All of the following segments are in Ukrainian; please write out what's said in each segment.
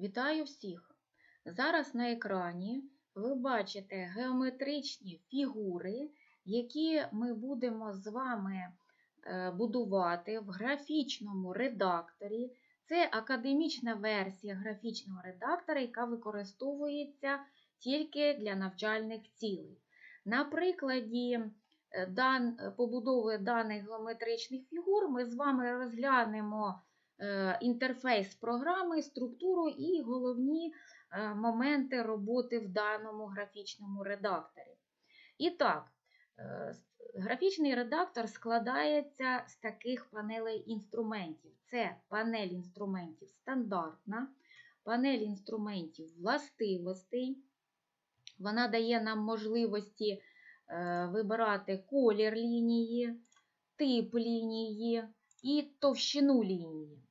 Вітаю всіх! Зараз на екрані ви бачите геометричні фігури, які ми будемо з вами е, будувати в графічному редакторі. Це академічна версія графічного редактора, яка використовується тільки для навчальних цілей. На прикладі е, побудови даних геометричних фігур ми з вами розглянемо інтерфейс програми, структуру і головні е, моменти роботи в даному графічному редакторі. І так, е, графічний редактор складається з таких панелей інструментів. Це панель інструментів стандартна, панель інструментів властивостей. Вона дає нам можливості е, вибирати колір лінії, тип лінії і товщину лінії.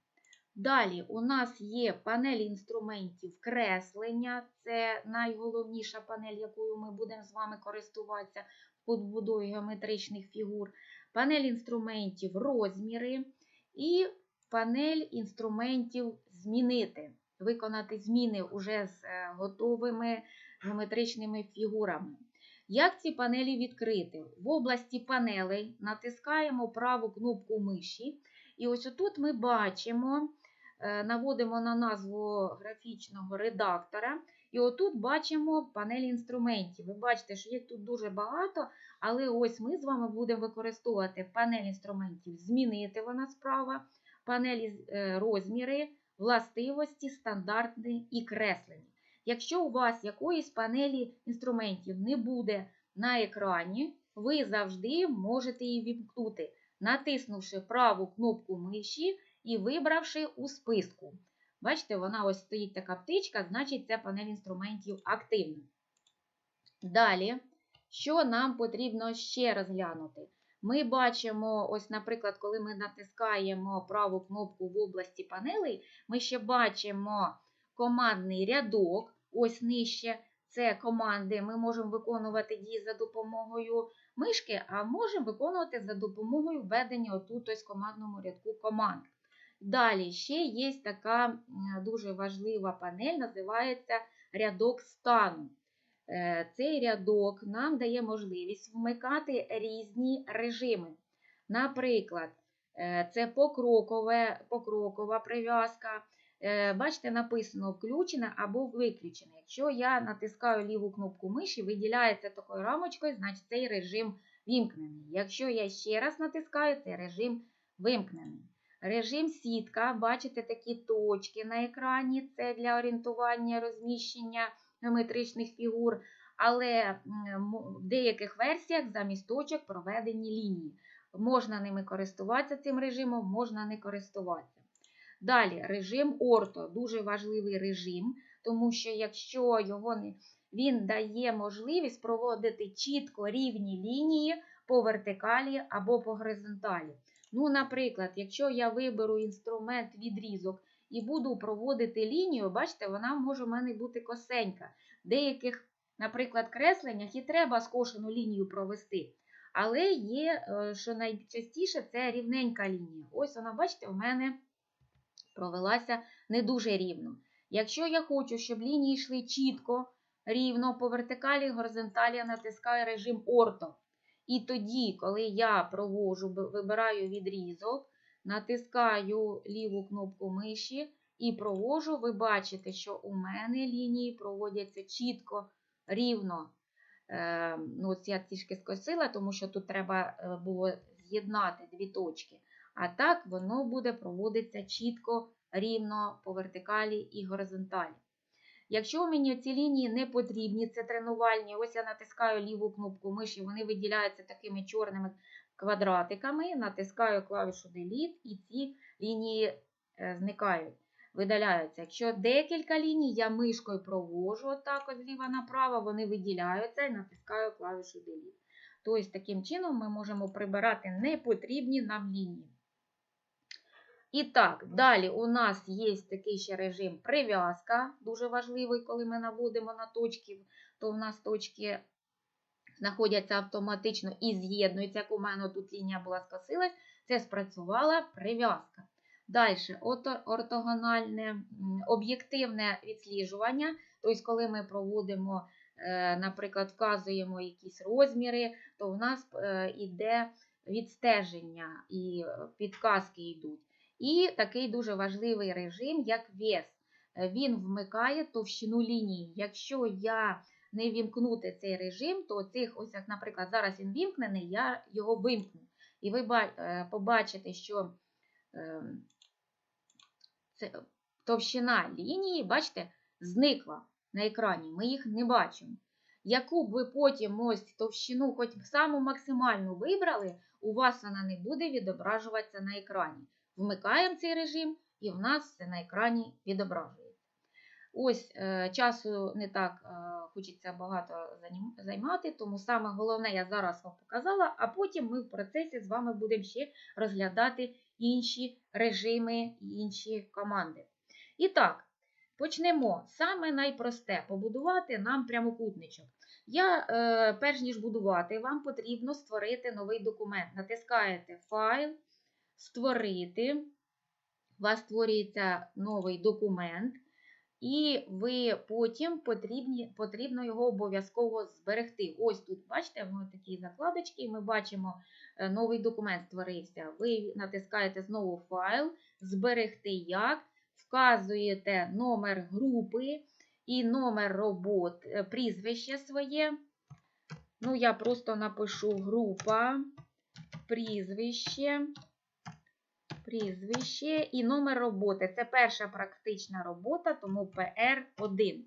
Далі у нас є панель інструментів креслення, це найголовніша панель, якою ми будемо з вами користуватися в побудові геометричних фігур, панель інструментів розміри і панель інструментів змінити, виконати зміни уже з е, готовими геометричними фігурами. Як ці панелі відкрити? В області панелей натискаємо праву кнопку миші, і ось тут ми бачимо, наводимо на назву графічного редактора, і отут бачимо панель інструментів. Ви бачите, що їх тут дуже багато, але ось ми з вами будемо використовувати панель інструментів, змінити вона справа, панелі е, розміри, властивості, стандартні і креслені. Якщо у вас якоїсь панелі інструментів не буде на екрані, ви завжди можете її вімкнути, натиснувши праву кнопку миші і вибравши у списку. Бачите, вона ось стоїть така птичка, значить це панель інструментів активна. Далі, що нам потрібно ще розглянути? Ми бачимо, ось, наприклад, коли ми натискаємо праву кнопку в області панелей, ми ще бачимо командний рядок, ось нижче. Це команди. Ми можемо виконувати дії за допомогою мишки, а можемо виконувати за допомогою введення отут ось командному рядку команд. Далі ще є така дуже важлива панель, називається рядок стану. Е, цей рядок нам дає можливість вмикати різні режими. Наприклад, е, це покрокове, покрокова прив'язка. Е, бачите, написано включена або виключена. Якщо я натискаю ліву кнопку миші, виділяється такою рамочкою, значить цей режим вимкнений. Якщо я ще раз натискаю, цей режим вимкнений. Режим сітка, бачите такі точки на екрані, це для орієнтування розміщення геометричних фігур, але в деяких версіях замість точок проведені лінії. Можна ними користуватися цим режимом, можна не користуватися. Далі режим орто дуже важливий режим, тому що якщо його не він дає можливість проводити чітко рівні лінії по вертикалі або по горизонталі. Ну, Наприклад, якщо я виберу інструмент відрізок і буду проводити лінію, бачите, вона може в мене бути косенька. В деяких, наприклад, кресленнях і треба скошену лінію провести. Але є, е, що найчастіше, це рівненька лінія. Ось вона, бачите, у мене провелася не дуже рівно. Якщо я хочу, щоб лінії йшли чітко, рівно по вертикалі, горизонталі, я натискаю режим орто. І тоді, коли я провожу, вибираю відрізок, натискаю ліву кнопку миші і провожу, ви бачите, що у мене лінії проводяться чітко, рівно. Е, ну, ось Я трішки скосила, тому що тут треба е, було з'єднати дві точки. А так воно буде проводитися чітко, рівно по вертикалі і горизонталі. Якщо мені ці лінії не потрібні, це тренувальні, ось я натискаю ліву кнопку миші, вони виділяються такими чорними квадратиками, натискаю клавішу Delete і ці лінії е, зникають, видаляються. Якщо декілька ліній, я мишкою провожу отак от зліва направо, вони виділяються і натискаю клавішу Delete. Тобто, таким чином ми можемо прибирати непотрібні нам лінії. І так, далі у нас є такий ще режим прив'язка, дуже важливий, коли ми наводимо на точки, то у нас точки знаходяться автоматично і з'єднуються. Як у мене тут лінія була скосилась, це спрацювала прив'язка. Далі, ортогональне об'єктивне відсліджування. Тобто, коли ми проводимо, е, наприклад, вказуємо якісь розміри, то в нас е, іде відстеження і е, підказки йдуть. І такий дуже важливий режим, як вес. Е, Він вмикає товщину лінії. Якщо я не вімкнути цей режим, то цих, ось як, наприклад, зараз він вімкнений, я його вимкну. І ви е, побачите, що е, це, товщина лінії, бачите, зникла на екрані. Ми їх не бачимо. Яку б ви потім ось товщину, хоч саму максимальну вибрали, у вас вона не буде відображуватися на екрані. Вмикаємо цей режим, і в нас це на екрані відображується. Ось е, часу не так е, хочеться багато займати, тому саме головне я зараз вам показала, а потім ми в процесі з вами будемо ще розглядати інші режими і інші команди. І так, почнемо. Саме найпросте побудувати нам прямокутничок. Я, е, перш ніж будувати, вам потрібно створити новий документ. Натискаєте Файл, Створити. У вас створюється новий документ. І ви потім потрібні, потрібно його обов'язково зберегти. Ось тут, бачите, ми такі закладочки, і ми бачимо, е, новий документ створився. Ви натискаєте знову файл, зберегти як, вказуєте номер групи і номер робот, е, прізвище своє. Ну, я просто напишу група, прізвище прізвище і номер роботи. Це перша практична робота, тому PR1.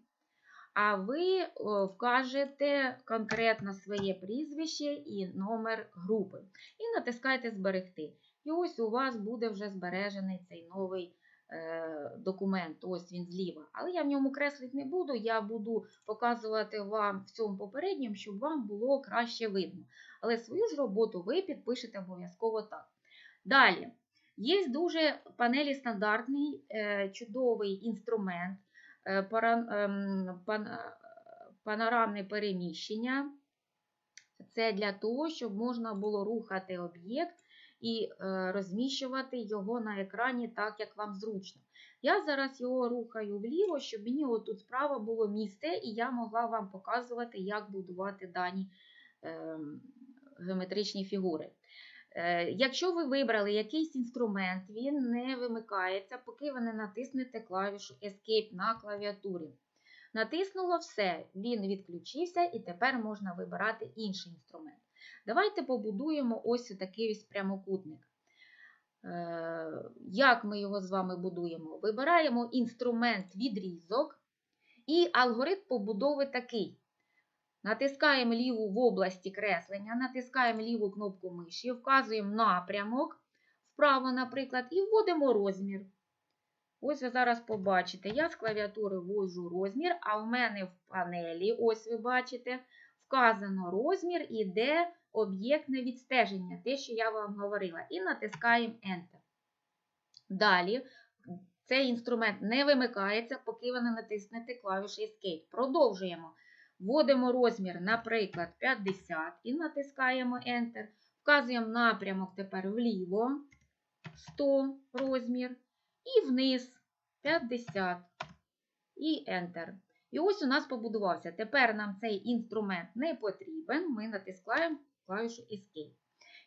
А ви вкажете конкретно своє прізвище і номер групи. І натискаєте Зберегти. І ось у вас буде вже збережений цей новий е, документ. Ось він зліва. Але я в ньому креслити не буду. Я буду показувати вам в цьому попередньому, щоб вам було краще видно. Але свою ж роботу ви підпишете обов'язково так. Далі. Є дуже панелі стандартний е, чудовий інструмент е, ем, пан- панорамне переміщення. Це для того, щоб можна було рухати об'єкт і е, розміщувати його на екрані так, як вам зручно. Я зараз його рухаю вліво, щоб мені отут справа було місце, і я могла вам показувати, як будувати дані ем, геометричні фігури. Е, Якщо ви вибрали якийсь інструмент, він не вимикається, поки ви не натиснете клавішу Escape на клавіатурі. Натиснуло все, він відключився і тепер можна вибирати інший інструмент. Давайте побудуємо ось такий ось прямокутник. Е, Як ми його з вами будуємо? Вибираємо інструмент відрізок і алгоритм побудови такий. Натискаємо ліву в області креслення, натискаємо ліву кнопку миші, вказуємо напрямок вправо, наприклад, і вводимо розмір. Ось ви зараз побачите, я з клавіатури вводжу розмір, а в мене в панелі, ось ви бачите, вказано розмір і де об'єктне відстеження, те, що я вам говорила, і натискаємо Enter. Далі цей інструмент не вимикається, поки ви не натиснете клавішу Escape. Продовжуємо. Вводимо розмір, наприклад, 50 і натискаємо Enter. Вказуємо напрямок тепер вліво 100 розмір. І вниз 50 і Enter. І ось у нас побудувався. Тепер нам цей інструмент не потрібен. Ми натискаємо клавішу Escape.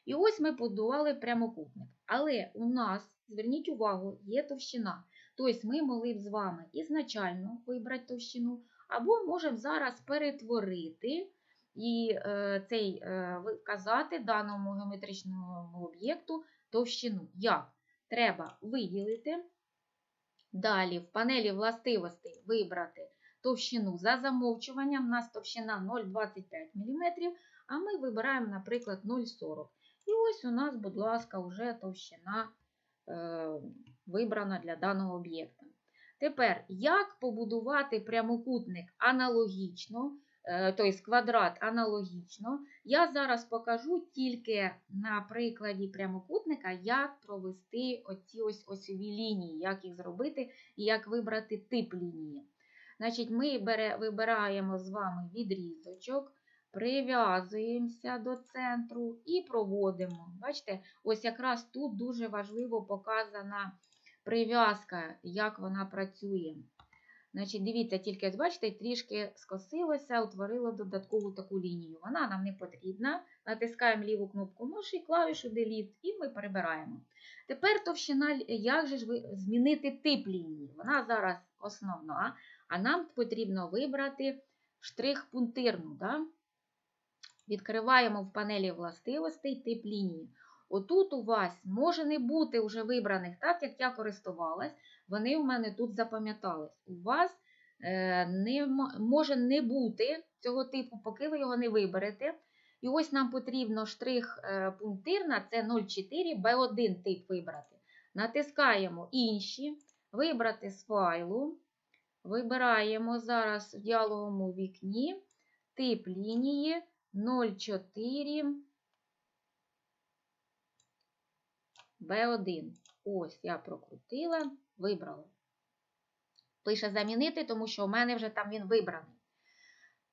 І ось ми побудували прямокутник. Але у нас, зверніть увагу, є товщина. Тобто ми могли б з вами ізначально вибрати товщину, або можемо зараз перетворити і е, цей е, вказати даному геометричному об'єкту товщину. Як? Треба виділити. Далі в панелі властивостей вибрати товщину за замовчуванням. У нас товщина 0,25 мм, а ми вибираємо, наприклад, 0,40 І ось у нас, будь ласка, вже товщина е, вибрана для даного об'єкта. Тепер, як побудувати прямокутник аналогічно, тобто квадрат аналогічно, я зараз покажу тільки на прикладі прямокутника, як провести оці ось осьові лінії, як їх зробити і як вибрати тип лінії. Значить, Ми бере, вибираємо з вами відрізочок, прив'язуємося до центру і проводимо. Бачите, ось якраз тут дуже важливо показана прив'язка, як вона працює. Значить, дивіться, тільки бачите, трішки скосилося, утворило додаткову таку лінію. Вона нам не потрібна. Натискаємо ліву кнопку миші, клавішу Delete, і ми перебираємо. Тепер товщина, як же ж ви змінити тип лінії? Вона зараз основна, а нам потрібно вибрати штрих-пунктирну. Да? Відкриваємо в панелі властивостей тип лінії. Отут у вас може не бути вже вибраних, так як я користувалась, вони у мене тут запам'ятались. У вас е, не, може не бути цього типу, поки ви його не виберете. І ось нам потрібно штрих е, пунктирна, це 0,4 B1 тип вибрати. Натискаємо інші, вибрати з файлу. Вибираємо зараз в діалоговому вікні тип лінії 0,4 B1. Ось я прокрутила, вибрала. Пише замінити, тому що у мене вже там він вибраний.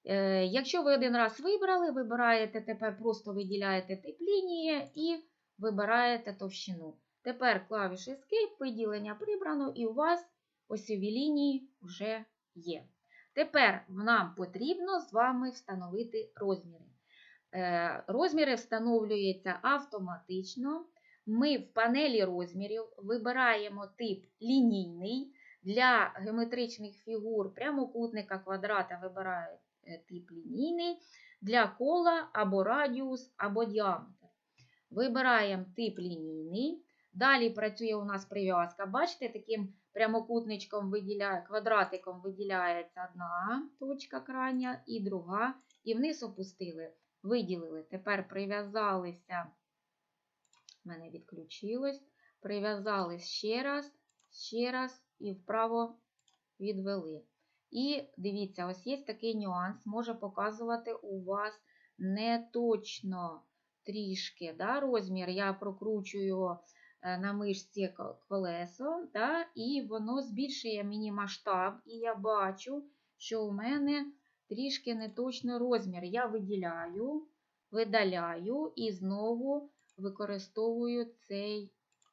Е, Якщо ви один раз вибрали, вибираєте тепер просто виділяєте тип лінії і вибираєте товщину. Тепер клавіш Escape, виділення прибрано, і у вас осьові лінії вже є. Тепер нам потрібно з вами встановити розміри. Е, Розміри встановлюються автоматично. Ми в панелі розмірів вибираємо тип лінійний. Для геометричних фігур прямокутника квадрата вибирають тип лінійний, для кола або радіус, або діаметр. Вибираємо тип лінійний. Далі працює у нас прив'язка. Бачите, таким прямокутничком виділяє, квадратиком виділяється одна точка крайня і друга. І вниз опустили, виділили. Тепер прив'язалися. У мене відключилось. Прив'язали ще раз, ще раз і вправо відвели. І дивіться, ось є такий нюанс, може показувати у вас не точно трішки да, розмір. Я прокручую на мишці колесо, да, і воно збільшує мені масштаб, і я бачу, що у мене трішки не точно розмір. Я виділяю, видаляю і знову використовую цей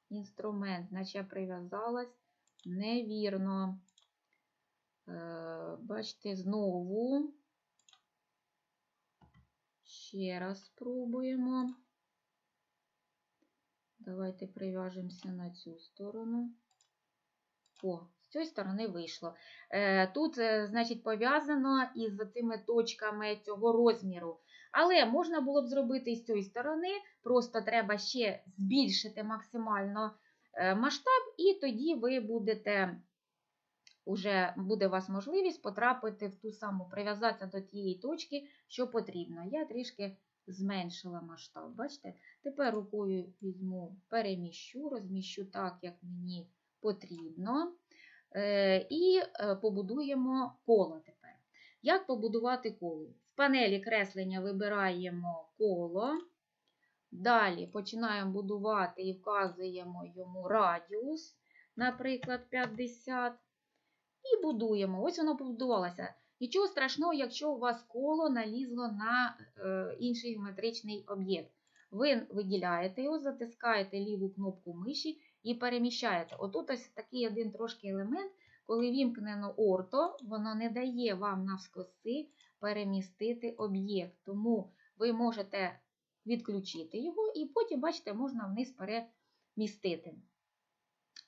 інструмент, наче я прив'язалась невірно. Бачите, знову. Ще раз спробуємо. Давайте прив'яжемося на цю сторону. О, з цієї сторони вийшло. Тут, значить, пов'язано із цими точками цього розміру. Але можна було б зробити і з цієї сторони, просто треба ще збільшити максимально масштаб, і тоді ви будете, уже буде у вас можливість потрапити в ту саму, прив'язатися до тієї точки, що потрібно. Я трішки зменшила масштаб. Бачите? Тепер рукою візьму, переміщу, розміщу так, як мені потрібно. І побудуємо коло тепер. Як побудувати коло? Панелі креслення вибираємо коло. Далі починаємо будувати і вказуємо йому радіус, наприклад, 50. І будуємо. Ось воно побудувалося. Нічого страшного, якщо у вас коло налізло на е, інший геометричний об'єкт. Ви виділяєте його, затискаєте ліву кнопку миші і переміщаєте. Отут ось такий один трошки елемент, коли вімкнено орто, воно не дає вам навскоси перемістити об'єкт. Тому ви можете відключити його, і потім, бачите, можна вниз перемістити.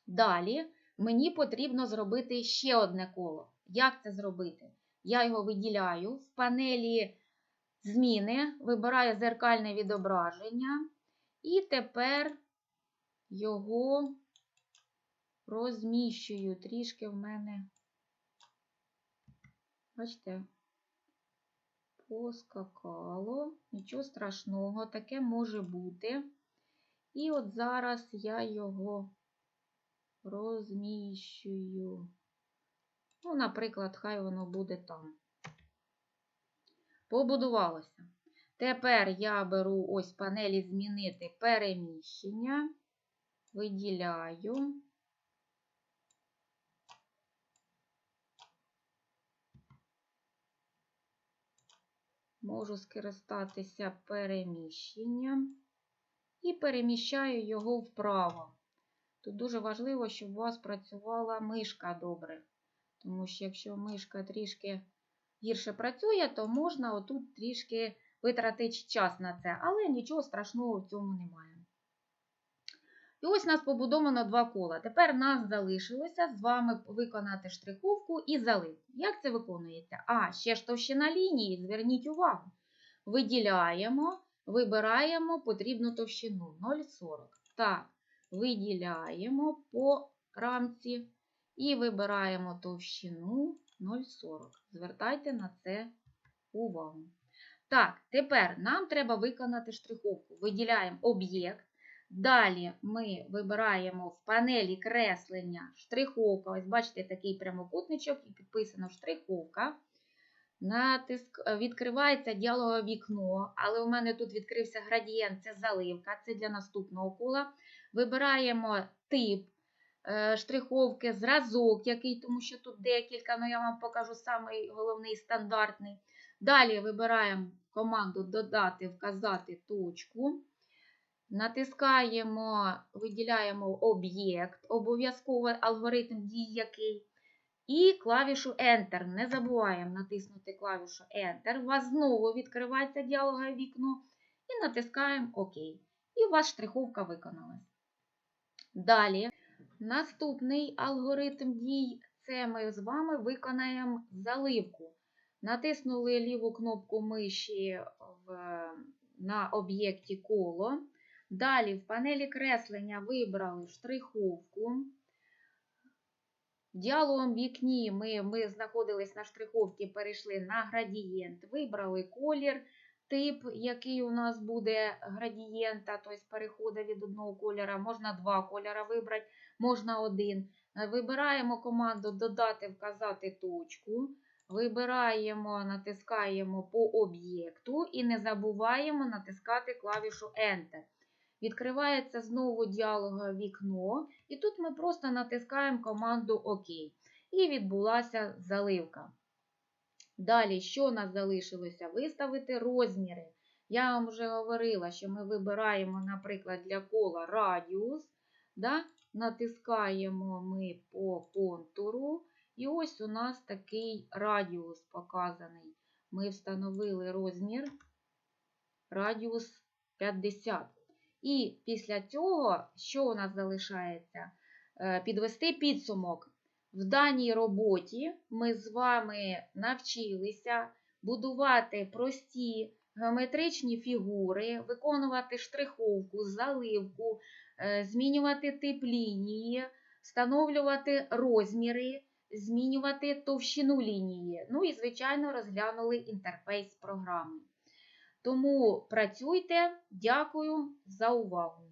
Далі мені потрібно зробити ще одне коло. Як це зробити? Я його виділяю в панелі зміни, вибираю зеркальне відображення, і тепер його розміщую. Трішки в мене, бачите, поскакало, нічого страшного, таке може бути. І от зараз я його розміщую. Ну, наприклад, хай воно буде там. Побудувалося. Тепер я беру ось панелі змінити переміщення, виділяю. Можу скористатися переміщенням і переміщаю його вправо. Тут дуже важливо, щоб у вас працювала мишка добре. Тому що якщо мишка трішки гірше працює, то можна отут трішки витратити час на це, але нічого страшного в цьому немає. І ось у нас побудовано два кола. Тепер нас залишилося з вами виконати штриховку і заливку. Як це виконується? А, ще ж товщина лінії, зверніть увагу. Виділяємо, вибираємо потрібну товщину 0,40. Так, виділяємо по рамці і вибираємо товщину 0,40. Звертайте на це увагу. Так, тепер нам треба виконати штриховку. Виділяємо об'єкт. Далі ми вибираємо в панелі креслення штриховка. Ось бачите, такий прямокутничок і підписано штриховка. Натиск... Відкривається діалогове вікно, але у мене тут відкрився градієнт, це заливка, це для наступного кола. Вибираємо тип е, штриховки, зразок, який, тому що тут декілька, але я вам покажу самий головний стандартний. Далі вибираємо команду Додати, вказати точку. Натискаємо, виділяємо об'єкт, обов'язково алгоритм дій який. І клавішу Enter. Не забуваємо натиснути клавішу Enter. У вас знову відкривається діалогове вікно. І натискаємо ОК. І у вас штриховка виконалась. Далі, наступний алгоритм дій це ми з вами виконаємо заливку. Натиснули ліву кнопку миші в, на об'єкті коло. Далі в панелі креслення вибрали штриховку. В діалоговому вікні ми, ми знаходились на штриховці, перейшли на градієнт, вибрали колір, тип, який у нас буде градієнта, тобто переходу від одного кольора. Можна два кольори вибрати, можна один. Вибираємо команду Додати, вказати точку. Вибираємо, натискаємо по об'єкту і не забуваємо натискати клавішу Enter. Відкривається знову діалогове вікно, і тут ми просто натискаємо команду ОК. І відбулася заливка. Далі, що нас залишилося? Виставити розміри. Я вам вже говорила, що ми вибираємо, наприклад, для кола радіус. Да? Натискаємо ми по контуру. І ось у нас такий радіус показаний. Ми встановили розмір радіус 50. І після цього, що у нас залишається? Е, Підвести підсумок. В даній роботі ми з вами навчилися будувати прості геометричні фігури, виконувати штриховку, заливку, е, змінювати тип лінії, встановлювати розміри, змінювати товщину лінії. Ну і, звичайно, розглянули інтерфейс програми. Тому працюйте. Дякую за увагу!